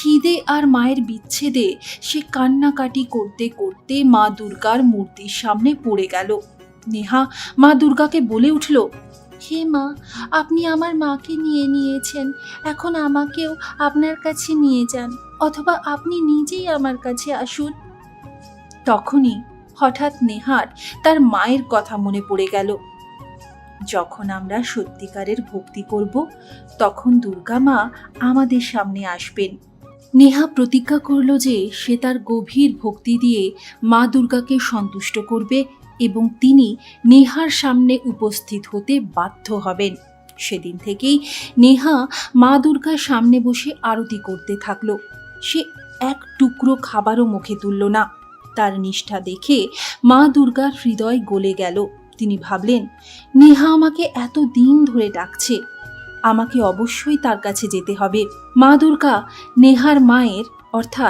খিদে আর মায়ের বিচ্ছেদে সে কান্নাকাটি করতে করতে মা দুর্গার মূর্তির সামনে পড়ে গেল। নেহা মা দুর্গাকে বলে উঠল, হে মা, আপনি আমার মাকে নিয়ে নিয়েছেন। এখন আমাকেও আপনার কাছে নিয়ে যান, অথবা আপনি নিজেই আমার কাছে আসুন। তখনই হঠাৎ নেহার তার মায়ের কথা মনে পড়ে গেল। যখন আমরা সত্যিকারের ভক্তি করব, তখন দুর্গা মা আমাদের সামনে আসবেন। নেহা প্রতিজ্ঞা করল যে সে তার গভীর ভক্তি দিয়ে মা দুর্গাকে সন্তুষ্ট করবে এবং তিনি নেহার সামনে উপস্থিত হতে বাধ্য হবেন। সেদিন থেকেই নেহা মা দুর্গার সামনে বসে আরতি করতে থাকল। সে এক টুকরো খাবারও মুখে তুলল না। তার নিষ্ঠা দেখে মা দুর্গার হৃদয় গলে গেল। তিনি ভাবলেন, নেহা আমাকে এত দিন ধরে ডাকছে। আমাকে অবশ্যই তার কাছে যেতে হবে। মা দুর্গা নেহার মায়ের অর্থাৎ